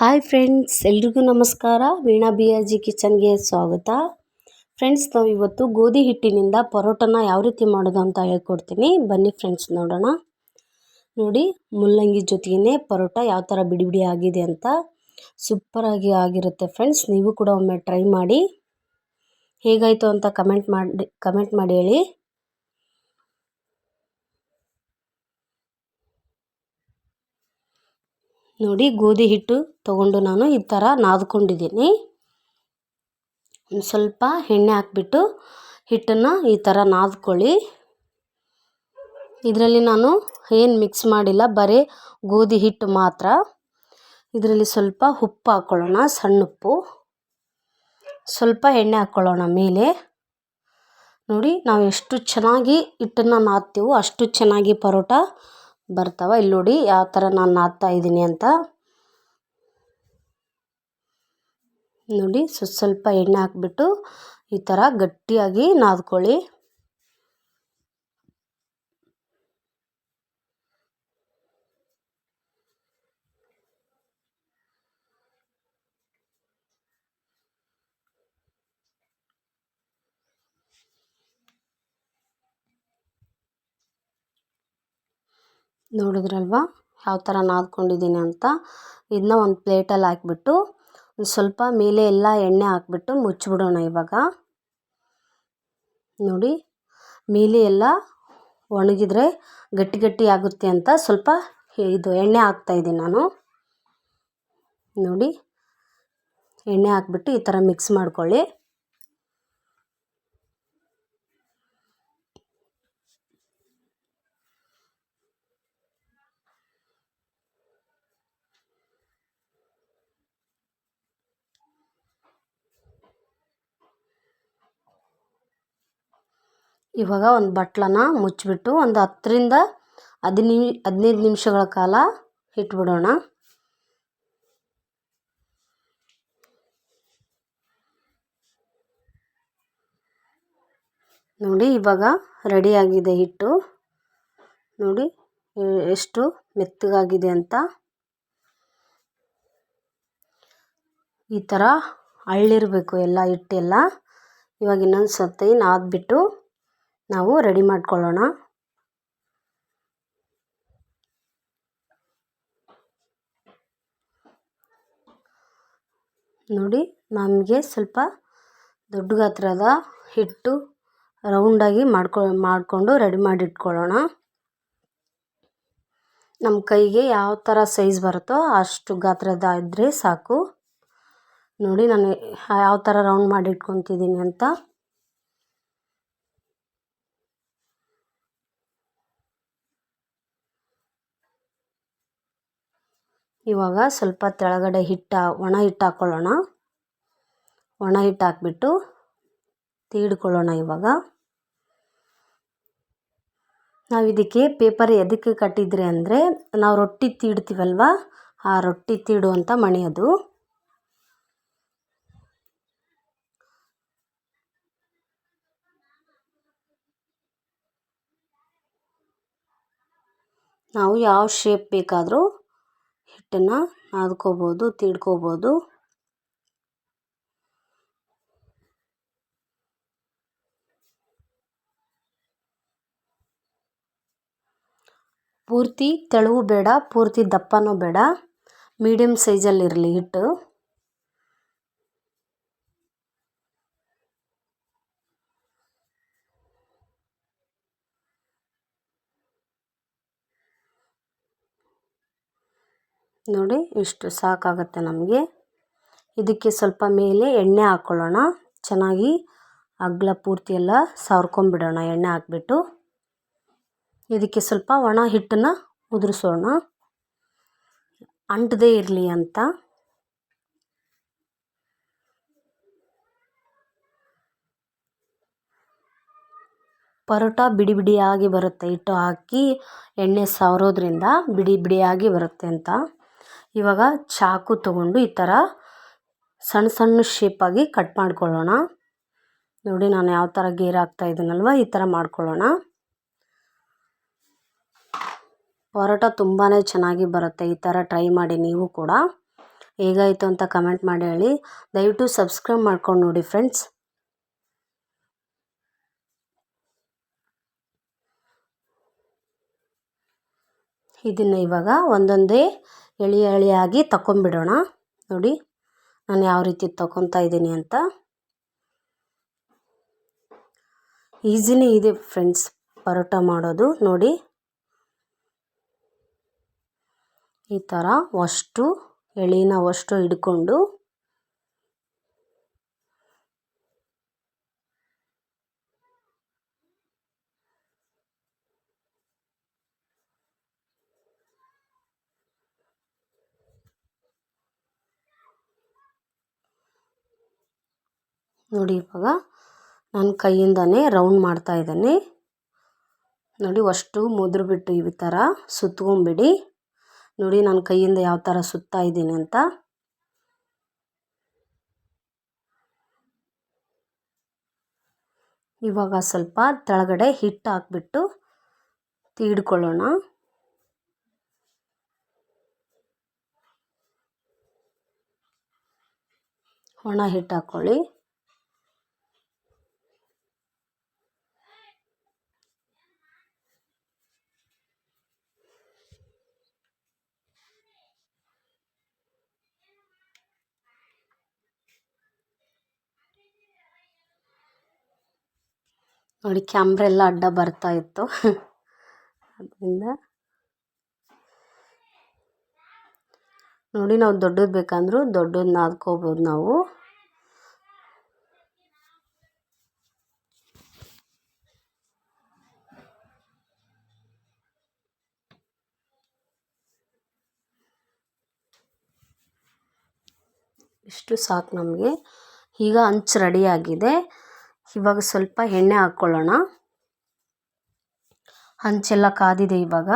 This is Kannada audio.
ಹಾಯ್ ಫ್ರೆಂಡ್ಸ್, ಎಲ್ರಿಗೂ ನಮಸ್ಕಾರ. ವೀಣಾ ಬಿಯಾಜಿ ಕಿಚನ್ಗೆ ಸ್ವಾಗತ. ಫ್ರೆಂಡ್ಸ್, ನಾವು ಇವತ್ತು ಗೋಧಿ ಹಿಟ್ಟಿನಿಂದ ಪರೋಟನ ಯಾವ ರೀತಿ ಮಾಡೋದು ಅಂತ ಹೇಳ್ಕೊಡ್ತೀನಿ. ಬನ್ನಿ ಫ್ರೆಂಡ್ಸ್, ನೋಡೋಣ. ನೋಡಿ, ಮುಲ್ಲಂಗಿ ಜೊತೆಗೇ ಪರೋಟ ಯಾವ ಥರ ಬಿಡಿ ಬಿಡಿ ಆಗಿದೆ ಅಂತ ಸೂಪರಾಗಿ ಆಗಿರುತ್ತೆ ಫ್ರೆಂಡ್ಸ್. ನೀವು ಕೂಡ ಒಮ್ಮೆ ಟ್ರೈ ಮಾಡಿ. ಹೇಗಾಯಿತು ಅಂತ ಕಮೆಂಟ್ ಮಾಡಿ ಕಮೆಂಟ್ ಮಾಡಿ ಹೇಳಿ. ನೋಡಿ ಗೋಧಿ ಹಿಟ್ಟು ತಗೊಂಡು ನಾನು ಈ ಥರ ನಾದ್ಕೊಂಡಿದ್ದೀನಿ. ಸ್ವಲ್ಪ ಎಣ್ಣೆ ಹಾಕ್ಬಿಟ್ಟು ಹಿಟ್ಟನ್ನು ಈ ಥರ ನಾದ್ಕೊಳ್ಳಿ. ಇದರಲ್ಲಿ ನಾನು ಏನು ಮಿಕ್ಸ್ ಮಾಡಿಲ್ಲ, ಬರೀ ಗೋಧಿ ಹಿಟ್ಟು ಮಾತ್ರ. ಇದರಲ್ಲಿ ಸ್ವಲ್ಪ ಉಪ್ಪು ಹಾಕ್ಕೊಳ್ಳೋಣ ಸಣ್ಣ ಉಪ್ಪು. ಸ್ವಲ್ಪ ಎಣ್ಣೆ ಹಾಕ್ಕೊಳ್ಳೋಣ ಮೇಲೆ. ನೋಡಿ, ನಾವು ಎಷ್ಟು ಚೆನ್ನಾಗಿ ಹಿಟ್ಟನ್ನು ನಾದ್ತೀವೋ ಅಷ್ಟು ಚೆನ್ನಾಗಿ ಪರೋಟ ಬರ್ತಾವೆ. ಇಲ್ಲಿ ನೋಡಿ ಯಾವ ಥರ ನಾನು ನಾದ್ತಾ ಇದ್ದೀನಿ ಅಂತ. ನೋಡಿ ಸ್ವಲ್ಪ ಎಣ್ಣೆ ಹಾಕ್ಬಿಟ್ಟು ಈ ಥರ ಗಟ್ಟಿಯಾಗಿ ನಾದ್ಕೊಳ್ಳಿ. ನೋಡಿದ್ರಲ್ವ? ಯಾವ ಥರ ನಾದ್ಕೊಂಡಿದ್ದೀನಿ ಅಂತ. ಇದನ್ನ ಒಂದು ಪ್ಲೇಟಲ್ಲಿ ಹಾಕ್ಬಿಟ್ಟು, ಒಂದು ಸ್ವಲ್ಪ ಮೇಲೆ ಎಲ್ಲ ಎಣ್ಣೆ ಹಾಕ್ಬಿಟ್ಟು ಮುಚ್ಚಿಬಿಡೋಣ ಇವಾಗ. ನೋಡಿ, ಮೇಲೆ ಎಲ್ಲ ಒಣಗಿದರೆ ಗಟ್ಟಿ ಗಟ್ಟಿ ಆಗುತ್ತೆ ಅಂತ ಸ್ವಲ್ಪ ಇದು ಎಣ್ಣೆ ಹಾಕ್ತಾಯಿದ್ದೀನಿ ನಾನು. ನೋಡಿ, ಎಣ್ಣೆ ಹಾಕ್ಬಿಟ್ಟು ಈ ಥರ ಮಿಕ್ಸ್ ಮಾಡ್ಕೊಳ್ಳಿ. ಇವಾಗ ಒಂದು ಬಟ್ಲನ್ನ ಮುಚ್ಚಿಬಿಟ್ಟು ಒಂದು ಹತ್ತರಿಂದ ಹದಿನಿ ಹದಿನೈದು ನಿಮಿಷಗಳ ಕಾಲ ಇಟ್ಬಿಡೋಣ. ನೋಡಿ ಇವಾಗ ರೆಡಿಯಾಗಿದೆ ಹಿಟ್ಟು. ನೋಡಿ ಎಷ್ಟು ಮೆತ್ತಗಾಗಿದೆ ಅಂತ. ಈ ಥರ ಅಳ್ಳಿರಬೇಕು ಎಲ್ಲ ಹಿಟ್ಟೆಲ್ಲ. ಇವಾಗ ಇನ್ನೊಂದು ಸತಿ ನಾದ್ಬಿಟ್ಟು ನಾವು ರೆಡಿ ಮಾಡ್ಕೊಳ್ಳೋಣ. ನೋಡಿ, ನಮಗೆ ಸ್ವಲ್ಪ ದೊಡ್ಡ ಗಾತ್ರದ ಹಿಟ್ಟು ರೌಂಡಾಗಿ ಮಾಡ್ಕೊ, ಮಾಡಿಕೊಂಡು ರೆಡಿ ಮಾಡಿ ಇಟ್ಕೊಳ್ಳೋಣ ನಮ್ಮ ಕೈಗೆ ಯಾವ ಥರ ಸೈಜ್ ಬರುತ್ತೋ ಅಷ್ಟು ಗಾತ್ರದ ಇದ್ದರೆ ಸಾಕು. ನೋಡಿ, ನಾನು ಯಾವ ಥರ ರೌಂಡ್ ಮಾಡಿ ಇಟ್ಕೊತಿದ್ದೀನಿ ಅಂತ. ಇವಾಗ ಸ್ವಲ್ಪ ತೆಳಗಡೆ ಹಿಟ್ಟು, ಒಣ ಹಿಟ್ಟು ಹಾಕ್ಕೊಳ್ಳೋಣ ಒಣ ಹಿಟ್ಟು ಹಾಕ್ಬಿಟ್ಟು ತೀಡ್ಕೊಳ್ಳೋಣ ಇವಾಗ. ನಾವು ಇದಕ್ಕೆ ಪೇಪರ್ ಎದಕ್ಕೆ ಕಟ್ಟಿದ್ರಿ ಅಂದರೆ ನಾವು ರೊಟ್ಟಿ ತೀಡ್ತೀವಲ್ವ? ಆ ರೊಟ್ಟಿ ತೀಡುವಂಥ ಮಣಿ ಅದು. ನಾವು ಯಾವ ಶೇಪ್ ಬೇಕಾದರೂ ಹಿಟ್ಟನ್ನು ನಾದ್ಕೋಬೋದು ತೀಡ್ಕೋಬೋದು ಪೂರ್ತಿ ತೆಳುವು ಬೇಡ ಪೂರ್ತಿ ದಪ್ಪನೂ ಬೇಡ. ಮೀಡಿಯಮ್ ಸೈಜಲ್ಲಿರಲಿ ಹಿಟ್ಟು. ನೋಡಿ ಇಷ್ಟು ಸಾಕಾಗುತ್ತೆ ನಮಗೆ. ಇದಕ್ಕೆ ಸ್ವಲ್ಪ ಮೇಲೆ ಎಣ್ಣೆ ಹಾಕ್ಕೊಳ್ಳೋಣ ಚೆನ್ನಾಗಿ ಅಗ್ಲ ಪೂರ್ತಿ ಎಲ್ಲ ಸವ್ರ್ಕೊಂಬಿಡೋಣ ಎಣ್ಣೆ ಹಾಕ್ಬಿಟ್ಟು. ಇದಕ್ಕೆ ಸ್ವಲ್ಪ ಒಣ ಹಿಟ್ಟನ್ನು ಉದುರಿಸೋಣ. ಅಂಟದೇ ಇರಲಿ ಅಂತ. ಪರೋಟ ಬಿಡಿ ಬಿಡಿಯಾಗಿ ಬರುತ್ತೆ, ಹಿಟ್ಟು ಹಾಕಿ ಎಣ್ಣೆ ಸವರೋದ್ರಿಂದ ಬಿಡಿ ಬಿಡಿಯಾಗಿ ಬರುತ್ತೆ ಅಂತ. ಇವಾಗ ಚಾಕು ತಗೊಂಡು ಈ ಥರ ಸಣ್ಣ ಸಣ್ಣ ಶೇಪಾಗಿ ಕಟ್ ಮಾಡ್ಕೊಳ್ಳೋಣ. ನೋಡಿ ನಾನು ಯಾವ ಥರ ಗೇರ್ ಆಗ್ತಾ ಇದ್ದೀನಲ್ವ ಈ ಥರ ಮಾಡ್ಕೊಳ್ಳೋಣ. ಪರೋಟ ತುಂಬಾ ಚೆನ್ನಾಗಿ ಬರುತ್ತೆ, ಈ ಥರ ಟ್ರೈ ಮಾಡಿ ನೀವು ಕೂಡ. ಹೇಗಾಯಿತು ಅಂತ ಕಮೆಂಟ್ ಮಾಡಿ ಹೇಳಿ. ದಯವಿಟ್ಟು ಸಬ್ಸ್ಕ್ರೈಬ್ ಮಾಡ್ಕೊಂಡು ನೋಡಿ ಫ್ರೆಂಡ್ಸ್ ಇದನ್ನು ಇವಾಗ ಒಂದೊಂದೇ ಎಳೆ ಎಳೆಯಾಗಿ ತಗೊಂಬಿಡೋಣ ನೋಡಿ, ನಾನು ಯಾವ ರೀತಿ ತಗೊತಾ ಇದ್ದೀನಿ ಅಂತ. ಈಸಿನೇ ಇದೆ ಫ್ರೆಂಡ್ಸ್, ಪರೋಟ ಮಾಡೋದು. ನೋಡಿ, ಈ ಥರ ಅಷ್ಟು ಎಳೆನ ಅಷ್ಟು ಹಿಡ್ಕೊಂಡು ನೋಡಿ ಇವಾಗ ನಾನು ಕೈಯಿಂದನೇ ರೌಂಡ್ ಮಾಡ್ತಾ ಇದ್ದೀನಿ. ನೋಡಿ ಅಷ್ಟು ಮುದ್ರು ಬಿಟ್ಟು ಈ ಥರ ಸುತ್ಕೊಂಬಿಡಿ. ನೋಡಿ ನಾನು ಕೈಯಿಂದ ಯಾವ ಥರ ಸುತ್ತಾ ಇದ್ದೀನಿ ಅಂತ. ಇವಾಗ ಸ್ವಲ್ಪ ತೆಳಗಡೆ ಹಿಟ್ಟು ಹಾಕ್ಬಿಟ್ಟು ತೀಡ್ಕೊಳ್ಳೋಣ. ಒಣ ಹಿಟ್ಟು ಹಾಕ್ಕೊಳ್ಳಿ ನೋಡಿ ಕ್ಯಾಮ್ರ ಎಲ್ಲ ಅಡ್ಡ ಬರ್ತಾ ಇತ್ತು. ಅದರಿಂದ ನೋಡಿ, ನಾವು ದೊಡ್ಡದು ಬೇಕಂದ್ರೂ ದೊಡ್ಡದು ನಾದ್ಕೋಬೋದು ನಾವು. ಇಷ್ಟು ಸಾಕು ನಮಗೆ. ಈಗ ಹಂಚು ರೆಡಿಯಾಗಿದೆ ಇವಾಗ ಸ್ವಲ್ಪ ಎಣ್ಣೆ ಹಾಕ್ಕೊಳ್ಳೋಣ ಹಂಚೆಲ್ಲ ಕಾದಿದೆ ಇವಾಗ.